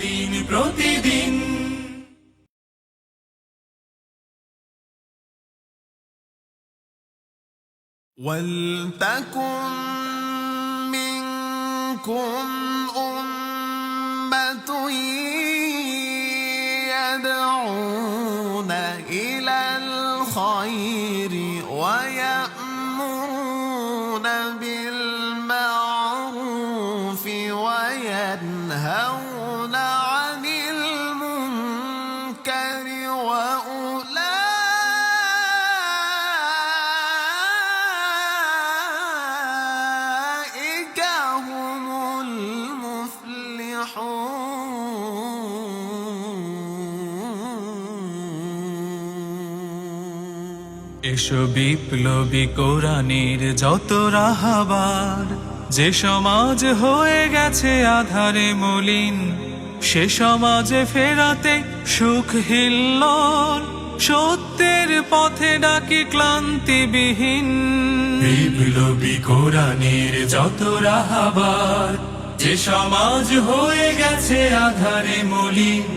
দিন প্রতিদিন ولتكن منكم أمة يدعون إلى الخير ويأمرون بالمعروف وينهون এসো বিপ্লবী কোরআনের যত রাহাবার। যে সমাজ হয়ে গেছে আধারে মলিন, সে সমাজে ফেরাতে সুখ হিল্লন সত্যের পথে ডাকি ক্লান্তিবিহীন। বিপ্লবী কোরআনের যত রাহাবার, যে সমাজ হয়ে গেছে আধারে মলিন,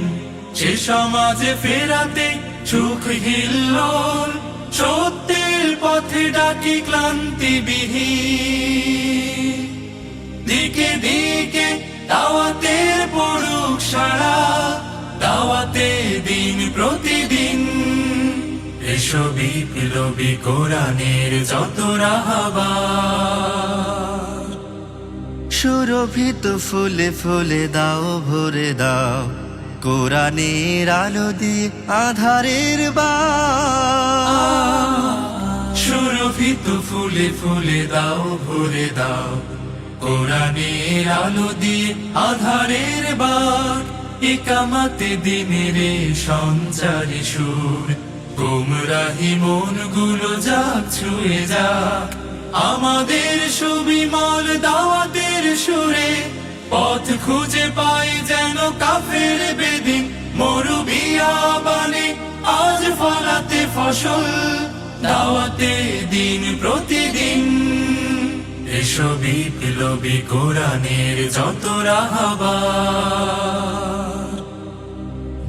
সে সমাজে ফেরাতে সুখ হিল্লন সত্যের পথে ডাকি ক্লান্তি ক্লান্তিবিহীন। দিকে দিকে দাওয়াতের পড়ুক সারা দাওয়াতে দিন প্রতিদিন। এসো বিপ্লবী কোরআনের যত রাহাবার সুরভিত ফুলে ফুলে দাও, ভরে দাও। কোরআনের আলো দিয়ে আধারের বা ফুলে ফুলে দাও, ভরে দাও। কোরআনের আলো দিয়ে আধারের বার, একামাতে দিনের সঞ্চারী সুর। গুমরাহি মনগুলো যাক, ছুঁয়ে যাক। আমাদের সুবিমল দাওয়াতের সুরে, পথ খুঁজে পাই যেন কাফের বেদিন মরুবিয়া বানে আজ ফলাতে ফসল। দাওয়াতে দিন প্রতিদিন। এসো বিপ্লবী কোরআনের যত রাহাবার।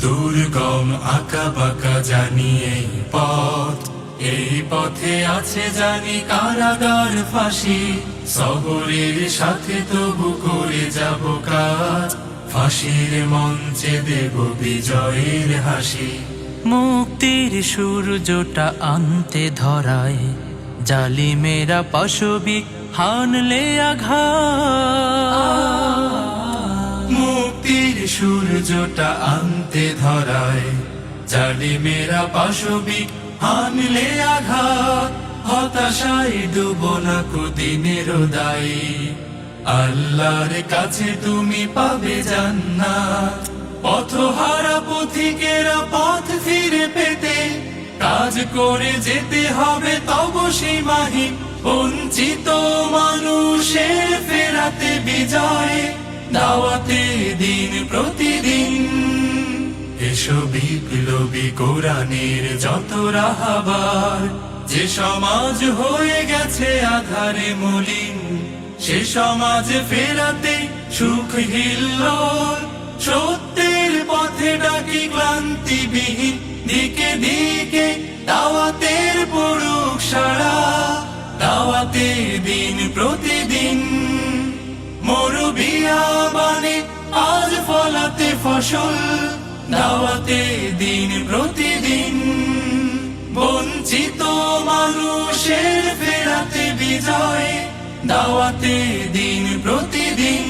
দুর্গম আঁকা বাঁকা জানি এই পথ, এই পথে আছে জানি কারাগার ফাঁসি। শহরের সাথে তবু করে যাব কাজ, ফাঁসির মঞ্চে দেব বিজয়ের হাসি। মুক্তির সূর্যটা আনতে ধরায়। জালিমেরা পাশবিক হানলে আঘাত। মুক্তির সূর্যটা আনতে ধরায়। জালিমেরা পাশবিক হানলে আঘাত। হতাশায় ডুব না কুদিনের দায়ী। আল্লাহর কাছে তুমি পাবে জান্নাত। পথহারা পথিকেরা করে যেতে হবে তব সীমাহীন। বঞ্চিত মানুষের ফেরাতে বিজয়, দাওয়াতে দিন প্রতিদিন। এসো বিপ্লবী কোরআনের যত রাহাবার, যে সমাজ হয়ে গেছে আধারে মলিন, সে সমাজ ফেরাতে সুখ হিল্লোল। সত্যের পথে ডাকি ক্লান্তিবিহীন, দিকে দিকে মরুবিয়া আজ ফলাতে ফসল, দাওয়াতে দিন প্রতিদিন। বঞ্চিত মানুষের ফেরাতে বিজয়, দাওয়াতে দিন প্রতিদিন।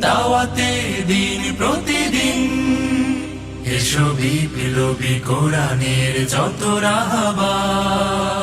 দাওয়াতে দিন প্রতিদিন। এসো বিপ্লবী কোরআনের যত রাহাবার